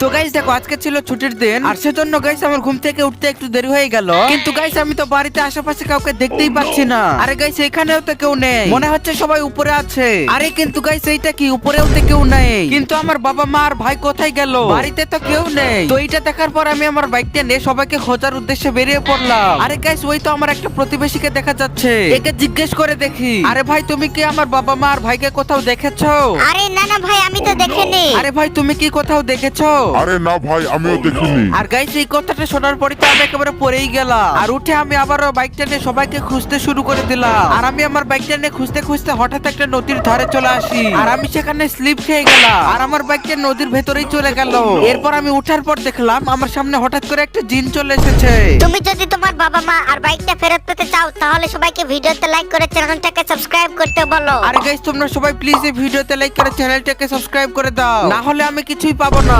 তো গাইস দেখো আজকে ছিল ছুটির দিন আর সেজন্য গাইস আমার ঘুম থেকে উঠতে একটু দেরি হয়ে গেল। কিন্তু গাইস আমি তো বাড়িতে আশেপাশে কাউকে দেখতেই পাচ্ছি না। আরে গাইস এখানেও তো কেউ নেই। মনে হচ্ছে সবাই উপরে আছে। আরে কিন্তু গাইস এইটা কি? উপরেও তো কেউ নেই। কিন্তু আমার বাবা মা আর ভাই কোথায় গেল? বাড়িতে তো কেউ নেই। তো এইটা দেখার পর আমি আমার বাইকটা নিয়ে সবাইকে খোঁজার উদ্দেশ্যে বেরিয়ে পড়লাম। আরে গাইস ওই তো আমার একটা প্রতিবেশীকে দেখা যাচ্ছে। একে জিজ্ঞেস করে দেখি। আরে ভাই তুমি কি আমার বাবা মা আর ভাইকে কোথাও দেখেছ? আরে না না ভাই আমি তো দেখিনি। আরে ভাই তুমি কি কোথাও দেখেছ? আরে না ভাই আমিও দেখিনি। আর গাইস এই কথাটা শোনার পরে তো আমি একেবারে পড়েই গেলাম। আর উঠে আমি আবারও বাইকটা নিয়ে সবাইকে খুঁজতে শুরু করে দিলাম। আর আমি আমার বাইকটা নিয়ে খুঁজতে খুঁজতে হঠাৎ একটা নদীর ধারে চলে আসি। আর আমি সেখানে স্লিপ খেয়ে গেলাম। আর আমার বাইকটা নদীর ভেতরেই চলে গেল। এরপর আমি উঠার পর দেখলাম আমার সামনে হঠাৎ করে একটা জিন চলে এসেছে। তুমি যদি তোমার বাবা মা আর বাইকটা ফেরত পেতে চাও তাহলে সবাইকে ভিডিওতে লাইক করে চ্যানেলটাকে সাবস্ক্রাইব করতে বলো। আরে গাইস তোমরা সবাই প্লিজ এই ভিডিওতে লাইক করে চ্যানেলটাকে সাবস্ক্রাইব করে দাও। না হলে আমি কিছুই পাবো না।